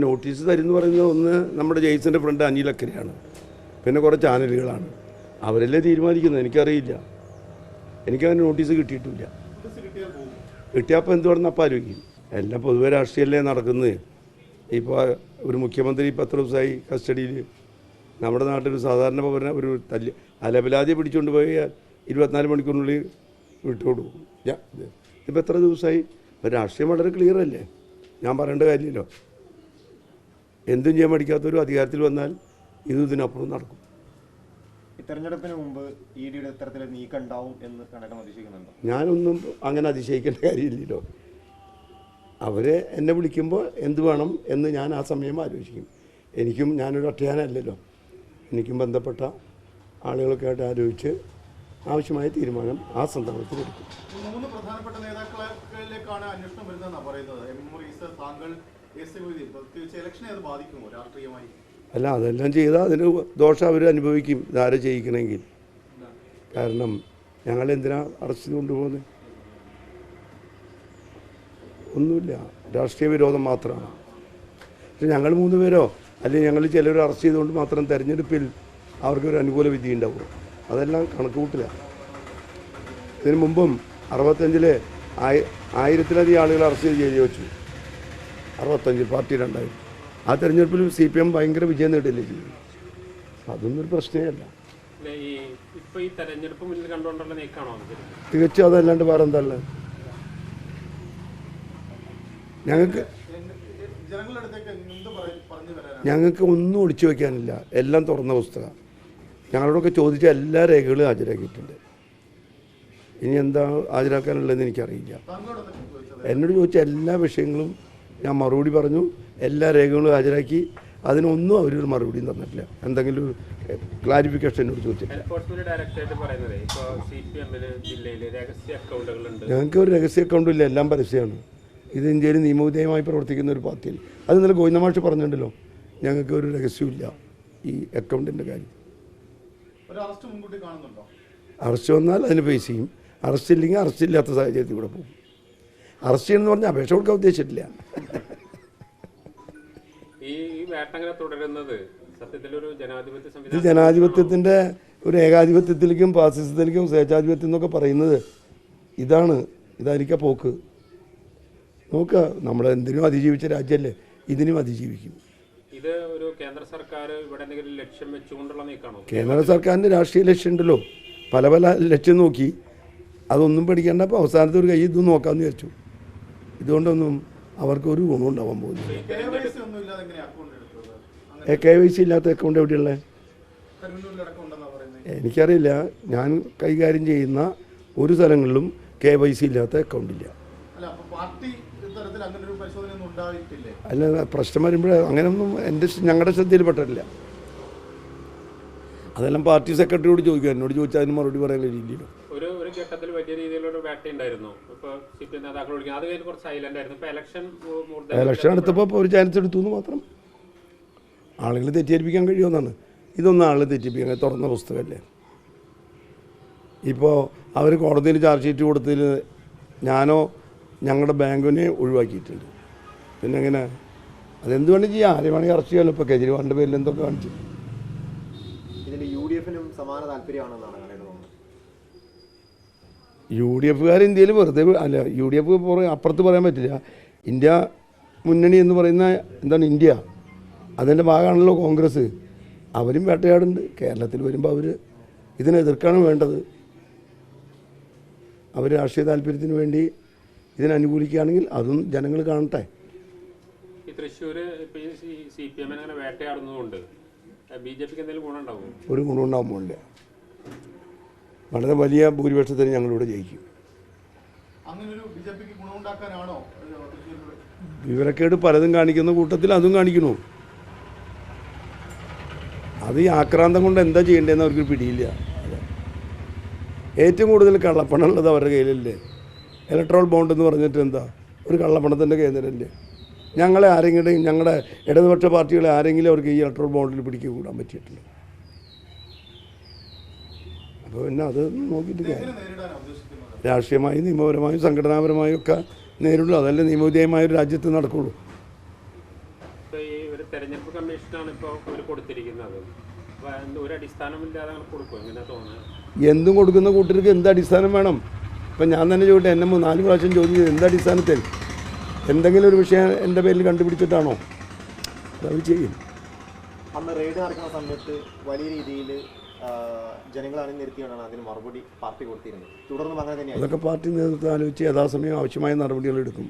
Notice തരുമെന്ന് പറയുന്നത് ഒന്ന് നമ്മുടെ ജെയ്സിന്റെ ഫ്രണ്ട് അനിലക്കരയാണ് പിന്നെ കുറേ ചാനലുകളാണ്. അവരല്ലേ തീരുമാനിക്കുന്നത്? എനിക്കറിയില്ല. എനിക്കങ്ങനെ നോട്ടീസ് കിട്ടിയിട്ടില്ല. കിട്ടിയപ്പോൾ പറഞ്ഞാൽ അപ്പം ആലോചിക്കും. എല്ലാം പൊതുവെ രാഷ്ട്രീയമല്ലേ നടക്കുന്നത്. ഇപ്പോൾ ഒരു മുഖ്യമന്ത്രി പത്ത് ദിവസമായി കസ്റ്റഡിയിൽ നമ്മുടെ നാട്ടിൽ സാധാരണ പൗരൻ ഒരു തല്ല് അലബലാതെ പിടിച്ചുകൊണ്ട് പോയാൽ ഇരുപത്തിനാല് മണിക്കൂറിനുള്ളിൽ വിട്ടുകൊടുക്കും. ഇപ്പോൾ എത്ര ദിവസമായി? രാഷ്ട്രീയം വളരെ ക്ലിയറല്ലേ ഞാൻ പറയേണ്ട കാര്യമില്ലല്ലോ. എന്തും ചെയ്യാൻ പഠിക്കാത്തൊരു അധികാരത്തിൽ വന്നാൽ ഇതും ഇതിനപ്പുറം നടക്കും. ഈ തെരഞ്ഞെടുപ്പിന് മുമ്പ് ഇ ഡിയുടെ ഇത്തരത്തിൽ നീക്കം ഉണ്ടാവും എന്ന് കണക്കം അതിശയിക്കുന്നുണ്ടോ ഞാനൊന്നും അങ്ങനെ അതിശയിക്കേണ്ട കാര്യമില്ലല്ലോ. അവരെ എന്നെ വിളിക്കുമ്പോൾ എന്ത് വേണം എന്ന് ഞാൻ ആ സമയം ആലോചിക്കും. എനിക്കും ഞാനൊരു ഒറ്റയാനല്ലല്ലോ എനിക്കും ബന്ധപ്പെട്ട ആളുകളൊക്കെ ആയിട്ട് ആലോചിച്ച് ആവശ്യമായ തീരുമാനം ആ സന്ദർഭത്തിൽ എടുക്കും. മൂന്ന് പ്രധാനപ്പെട്ട നേതാക്കളിലേക്കാണ് അന്വേഷണം വരുന്നതെന്നാണ് പറയുന്നത്. എം മൊറീസ് താങ്കൾ അല്ല അതെല്ലാം ചെയ്താൽ അതിന് ദോഷം അവർ അനുഭവിക്കും. ഇതാരെ ചെയ്യിക്കണമെങ്കിൽ കാരണം ഞങ്ങൾ എന്തിനാ അറസ്റ്റ് കൊണ്ടുപോകുന്നത്? ഒന്നുമില്ല. രാഷ്ട്രീയ വിരോധം മാത്രമാണ്. പക്ഷെ ഞങ്ങൾ മൂന്ന് പേരോ അല്ലെങ്കിൽ ഞങ്ങൾ ചിലർ അറസ്റ്റ് ചെയ്തുകൊണ്ട് മാത്രം തെരഞ്ഞെടുപ്പിൽ അവർക്കൊരു അനുകൂല വിധി ഉണ്ടാവും അതെല്ലാം കണക്കുകൂട്ടില്ല ഇതിനു മുമ്പും അറുപത്തഞ്ചിൽ ആയി ആയിരത്തിലധികം ആളുകൾ അറസ്റ്റ് ചെയ്ത് ജയിലിൽ വെച്ചു അറുപത്തഞ്ചിൽ പാർട്ടി രണ്ടായിരം. ആ തെരഞ്ഞെടുപ്പിൽ സി പി എം ഭയങ്കര വിജയം നേടില്ലേ ചെയ്തു. അതൊന്നും ഒരു പ്രശ്നമേ അല്ല? തികച്ചും അതല്ലാണ്ട് വേറെ എന്തല്ല ഞങ്ങൾക്ക് ഞങ്ങൾക്ക് ഒന്നും ഒളിച്ചു വയ്ക്കാനില്ല എല്ലാം തുറന്ന പുസ്തകം. ഞങ്ങളോടൊക്കെ ചോദിച്ച എല്ലാ രേഖകളും ഹാജരാക്കിയിട്ടുണ്ട്. ഇനി എന്താ ഹാജരാക്കാനുള്ളതെന്ന് എനിക്കറിയില്ല. എന്നോട് ചോദിച്ച എല്ലാ വിഷയങ്ങളും ഞാൻ മറുപടി പറഞ്ഞു. എല്ലാ രേഖകളും ഹാജരാക്കി. അതിനൊന്നും അവരൊരു മറുപടിയും തന്നിട്ടില്ല. എന്തെങ്കിലും ക്ലാരിഫിക്കേഷൻ എന്നോട് അക്കൗണ്ടുകളുണ്ട് ഞങ്ങൾക്ക് ഒരു രഹസ്യ അക്കൗണ്ടും ഇല്ല എല്ലാം പരസ്യമാണ്. ഇത് ഇന്ത്യയിൽ നിയമവിധേയമായി പ്രവർത്തിക്കുന്ന ഒരു പാർട്ടിയിൽ. അത് ഇന്നലെ ഗോവിന്ദമാഷ് പറഞ്ഞിട്ടുണ്ടല്ലോ ഞങ്ങൾക്ക് ഒരു രഹസ്യമില്ല ഈ അക്കൗണ്ടിന്റെ കാര്യം. അറസ്റ്റ് വന്നാൽ അതിന് ഫേസ് ചെയ്യും. അറസ്റ്റ് ഇല്ലെങ്കിൽ അറസ്റ്റ് ഇല്ലാത്ത സാഹചര്യത്തിൽ കൂടെ പോകും. അറസ്റ്റ് ചെയ്യണമെന്ന് പറഞ്ഞാൽ അപേക്ഷ കൊടുക്കാൻ ഉദ്ദേശിച്ചിട്ടില്ല. ഇത് ജനാധിപത്യത്തിന്റെ ജനാധിപത്യത്തിന്റെ ഒരു ഏകാധിപത്യത്തിലേക്കും ഫാസിസത്തിലേക്കും സ്വേച്ഛാധിപത്യം എന്നൊക്കെ പറയുന്നത് ഇതാണ് ഇതായിരിക്കാം പോക്ക്. നോക്കുക നമ്മൾ എന്തിനും അതിജീവിച്ച രാജ്യമല്ലേ ഇതിനും അതിജീവിക്കും. ഇത് ഒരു കേന്ദ്ര സർക്കാർ ഇവിടെ എന്തെങ്കിലും ലക്ഷ്യം വെച്ചുകൊണ്ടുള്ള കേന്ദ്ര സർക്കാരിന്റെ രാഷ്ട്രീയ ലക്ഷ്യമുണ്ടല്ലോ പല പല ലക്ഷ്യം നോക്കി. അതൊന്നും പഠിക്കേണ്ട അപ്പോൾ അവസാനത്തെ ഒരു കൈ ഇതും നോക്കാമെന്ന് വിചാരിച്ചു. ഇതുകൊണ്ടൊന്നും അവർക്ക് ഒരു ഗുണം ഉണ്ടാവാൻ പോകുന്നില്ല. കെ വൈ സി ഇല്ലാത്ത അക്കൗണ്ട് എവിടെയുള്ളത് എനിക്കറിയില്ല. ഞാൻ കൈകാര്യം ചെയ്യുന്ന ഒരു സ്ഥലങ്ങളിലും കെ വൈ സി ഇല്ലാത്ത അക്കൗണ്ട് ഉണ്ടായിട്ടില്ലേ? അല്ല പ്രശ്നം വരുമ്പോൾ അങ്ങനെയൊന്നും എന്റെ ഞങ്ങളുടെ ശ്രദ്ധയിൽപ്പെട്ടിട്ടില്ല അതെല്ലാം പാർട്ടി സെക്രട്ടറിയോട് ചോദിക്കുക എന്നോട് ചോദിച്ചാൽ അതിന് മറുപടി പറയാനുള്ള രീതിയിലും. ഒരു ഒരു ഘട്ടത്തിൽ വലിയ രീതിയിലൊരു വേട്ടയുണ്ടായിരുന്നു ഇപ്പൊ സി പി എം നേതാക്കൾ വിളിക്കുന്നത്. അത് കഴിഞ്ഞ് കുറച്ച് സൈലന്റ് ആയിരുന്നു. ഇപ്പൊ ഇലക്ഷൻ ഇലക്ഷൻ എടുത്തപ്പോൾ ഇപ്പോൾ ഒരു ചാൻസ് എടുത്തു എന്ന് മാത്രം. ആളുകൾ തെറ്റിദ്ധരിപ്പിക്കാൻ കഴിയുമെന്നാണ്. ഇതൊന്നും ആളുകൾ തെറ്റിപ്പിക്കാൻ. തുറന്ന പുസ്തകമല്ലേ? ഇപ്പോൾ അവർ കോടതിയിൽ ചാർജ് ഷീറ്റ് കൊടുത്തതിൽ ഞാനോ ഞങ്ങളുടെ ബാങ്കിനെ ഒഴിവാക്കിയിട്ടുണ്ട്. പിന്നെ എങ്ങനെ? അതെന്ത് വേണമെങ്കിൽ ചെയ്യാം. ആരെ വേണമെങ്കിൽ അറസ്റ്റ് ചെയ്യാമല്ലോ ഇപ്പോൾ കെജ്രിവാളിന്റെ പേരിൽ എന്തൊക്കെ കാണിച്ചു? യു ഡി എഫുകാർ ഇന്ത്യയിൽ വെറുതെ അല്ല യു ഡി എഫ് പുറ അപ്പുറത്ത് പറയാൻ പറ്റില്ല. ഇന്ത്യ മുന്നണി എന്ന് പറയുന്ന എന്താണ്? ഇന്ത്യ. അതിന്റെ ഭാഗമാണല്ലോ കോൺഗ്രസ്. അവരും വേട്ടയാടുണ്ട് കേരളത്തിൽ വരുമ്പോൾ അവർ ഇതിനെ എതിർക്കാണ് വേണ്ടത്. അവർ രാഷ്ട്രീയ താല്പര്യത്തിന് വേണ്ടി ഇതിനനുകൂലിക്കുകയാണെങ്കിൽ അതും ജനങ്ങൾ കാണട്ടെ. ഈ തൃശ്ശൂര് ഇപ്പൊ ഈ സി പി എമ്മിനെ അങ്ങനെ വേട്ടയാടുന്നതുകൊണ്ട് ബി ജെ പിക്ക് എന്തെങ്കിലും ഗുണം ഉണ്ടാവും ഒരു ഗുണമുണ്ടാകാൻ പോകില്ല വളരെ വലിയ ഭൂരിപക്ഷത്തിന് ഞങ്ങളിവിടെ ജയിക്കും. വിവരക്കേട് പലതും കാണിക്കുന്ന കൂട്ടത്തിൽ അതും കാണിക്കണു അത് ഈ ആക്രാന്തം കൊണ്ട് എന്താ ചെയ്യേണ്ടതെന്ന് അവർക്ക് പിടിയില്ല. ഏറ്റവും കൂടുതൽ കള്ളപ്പണം ഉള്ളത് അവരുടെ കയ്യിലല്ലേ? ഇലക്ട്രോൾ ബോണ്ട് എന്ന് പറഞ്ഞിട്ട് എന്താ? ഒരു കള്ളപ്പണത്തിന്റെ കേന്ദ്രമല്ലേ? ഞങ്ങളെ ആരെങ്കിലും ഞങ്ങളുടെ ഇടതുപക്ഷ പാർട്ടികളെ ആരെങ്കിലും അവർക്ക് ഈ ഇലക്ട്രോൾ ബോണ്ടിൽ പിടിക്കുക കൂടാൻ പറ്റിയിട്ടില്ല. അപ്പോൾ പിന്നെ അത് നോക്കിയിട്ട് രാഷ്ട്രീയമായും നിയമപരമായും സംഘടനാപരമായും ഒക്കെ നേരിടുള്ളൂ. അതല്ലേ നിയമവിധേയമായ ഒരു രാജ്യത്ത് നടക്കുള്ളൂ. തെരഞ്ഞെടുപ്പ് കമ്മീഷനാണ് ഇപ്പോൾ കൊടുത്തിരിക്കുന്നത്. എന്ത് ഒരു അടിസ്ഥാനമില്ലാതെ അങ്ങനെ കൊടുക്കും എങ്ങനെ തോന്നുന്നത്? എന്തും കൊടുക്കുന്ന കൂട്ടർക്ക് എന്ത് അടിസ്ഥാനം വേണം? ഇപ്പം ഞാൻ തന്നെ ചോദിട്ടെ എന്നെ നാല് പ്രാവശ്യം ചോദ്യം ചെയ്തു എന്ത് അടിസ്ഥാനത്തിൽ? എന്തെങ്കിലും ഒരു വിഷയം എന്റെ പേരിൽ കണ്ടുപിടിച്ചിട്ടാണോ? അതവർ ചെയ്യും. അന്ന് റെയ്ഡ് നടക്കുന്ന സമയത്ത് വലിയ രീതിയിൽ ജനങ്ങൾ അണിനിരത്തിയാണ് അതിന് മറുപടി പാർട്ടി കൊടുത്തിരുന്നത്. തുടർന്നും അങ്ങനെ തന്നെയാണ് അതൊക്കെ പാർട്ടി നേതൃത്വം ആലോചിച്ച് യഥാസമയം ആവശ്യമായ നടപടികൾ എടുക്കും.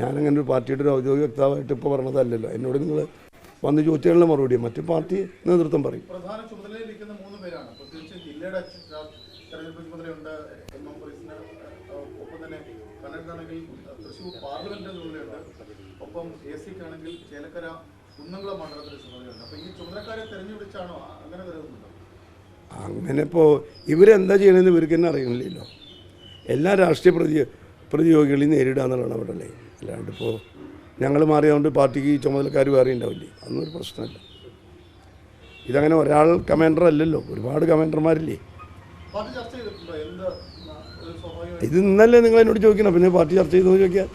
ഞാനങ്ങനെ ഒരു പാർട്ടിയുടെ ഒരു ഔദ്യോഗിക വക്താവായിട്ട് ഇപ്പോൾ പറഞ്ഞതല്ലല്ലോ. എന്നോട് നിങ്ങൾ വന്ന് ചോദിച്ചാലുള്ള മറുപടി. മറ്റു പാർട്ടി നേതൃത്വം പറയും. അങ്ങനെ ഇപ്പോ ഇപ്പോൾ ഇവരെന്താ ചെയ്യണമെന്ന് ഇവർക്ക് തന്നെ അറിയണില്ലല്ലോ. എല്ലാ രാഷ്ട്രീയ പ്രതി പ്രതിയോഗികളെയും നേരിടുക എന്നുള്ളതാണ് അവിടെ അല്ലേ അല്ലാണ്ട് ഇപ്പോൾ ഞങ്ങൾ മാറിയതുകൊണ്ട് പാർട്ടിക്ക് ചുമതലക്കാർ വേറെ ഉണ്ടാവില്ലേ? അതൊന്നൊരു പ്രശ്നമല്ല. ഇതങ്ങനെ ഒരാൾ കമാൻഡർ അല്ലല്ലോ. ഒരുപാട് കമാൻഡർമാരില്ലേ ഇത് ഇന്നല്ലേ നിങ്ങൾ എന്നോട് ചോദിക്കണം പിന്നെ പാർട്ടി ചർച്ച ചെയ്തു ചോദിക്കാൻ.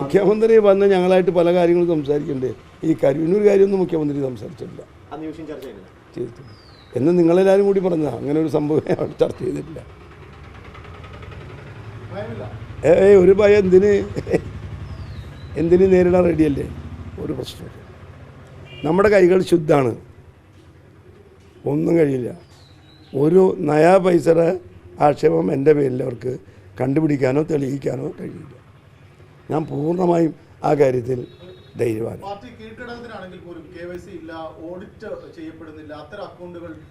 മുഖ്യമന്ത്രി വന്ന് ഞങ്ങളായിട്ട് പല കാര്യങ്ങളും സംസാരിക്കണ്ടേ ഈ കരുവിനൊരു കാര്യമൊന്നും മുഖ്യമന്ത്രി സംസാരിച്ചിട്ടില്ല. എന്ന് നിങ്ങളെല്ലാവരും കൂടി പറഞ്ഞാൽ അങ്ങനെ ഒരു സംഭവം ചർച്ച ചെയ്തിട്ടില്ല. ഏയ് ഒരു ഭയം എന്തിന്? എന്തിന് നേരിടാൻ റെഡിയല്ലേ? ഒരു പ്രശ്നമില്ല. നമ്മുടെ കൈകൾ ശുദ്ധാണ് ഒന്നും കഴിയില്ല. ഒരു നയാ പൈസയുടെ ആക്ഷേപം എന്റെ പേരിൽ അവർക്ക് കണ്ടുപിടിക്കാനോ തെളിയിക്കാനോ കഴിയില്ല. ഞാൻ പൂർണമായും ആ കാര്യത്തിൽ ധൈര്യമാണ്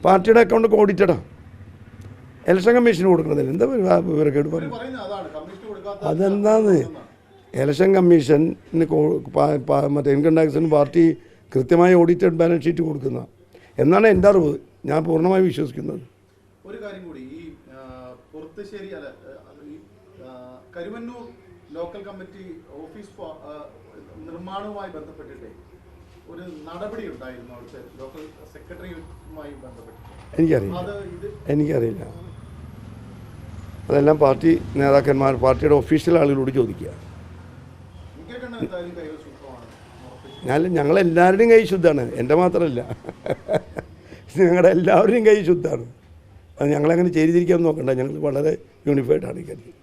പാർട്ടിയുടെ അക്കൗണ്ട് ഓഡിറ്റഡാ ഇലക്ഷൻ കമ്മീഷന് കൊടുക്കണതില്ല എന്താ വിവരക്കേട് പറഞ്ഞു അതെന്താന്ന് ഇലക്ഷൻ കമ്മീഷന് മറ്റേ ഇൻകം ടാക്സിന് പാർട്ടി കൃത്യമായി ഓഡിറ്റഡ് ബാലൻസ് ഷീറ്റ് കൊടുക്കുന്ന. എന്നാണ് എന്റെ അറിവ്. ഞാൻ പൂർണമായി വിശ്വസിക്കുന്നത്. ഒരു കാര്യം കൂടി. ഈ പുറത്തുശ്ശേരി അല്ല ഈ കരുവന്നൂർ ലോക്കൽ കമ്മിറ്റി ഓഫീസ് നിർമ്മാണവുമായി ബന്ധപ്പെട്ടിട്ട് ഒരു നടപടി ഉണ്ടായിരുന്നു അവിടുത്തെ ലോക്കൽ സെക്രട്ടറിയുമായി ബന്ധപ്പെട്ട് എനിക്കറിയില്ല. എനിക്കറിയില്ല. അതെല്ലാം പാർട്ടി നേതാക്കന്മാർ പാർട്ടിയുടെ ഒഫീഷ്യൽ ആളുകളോട് ചോദിക്കുക. ഞാൻ ഞങ്ങളെല്ലാവരുടെയും കൈ ശുദ്ധമാണ്. എന്റെ മാത്രമല്ല. ഞങ്ങളുടെ എല്ലാവരുടെയും കൈ ശുദ്ധമാണ്. അത് ഞങ്ങളങ്ങനെ ചെയ്തിരിക്കാൻ നോക്കണ്ട. ഞങ്ങൾ വളരെ യൂണിഫൈഡ് ആണ് ഈ കാര്യം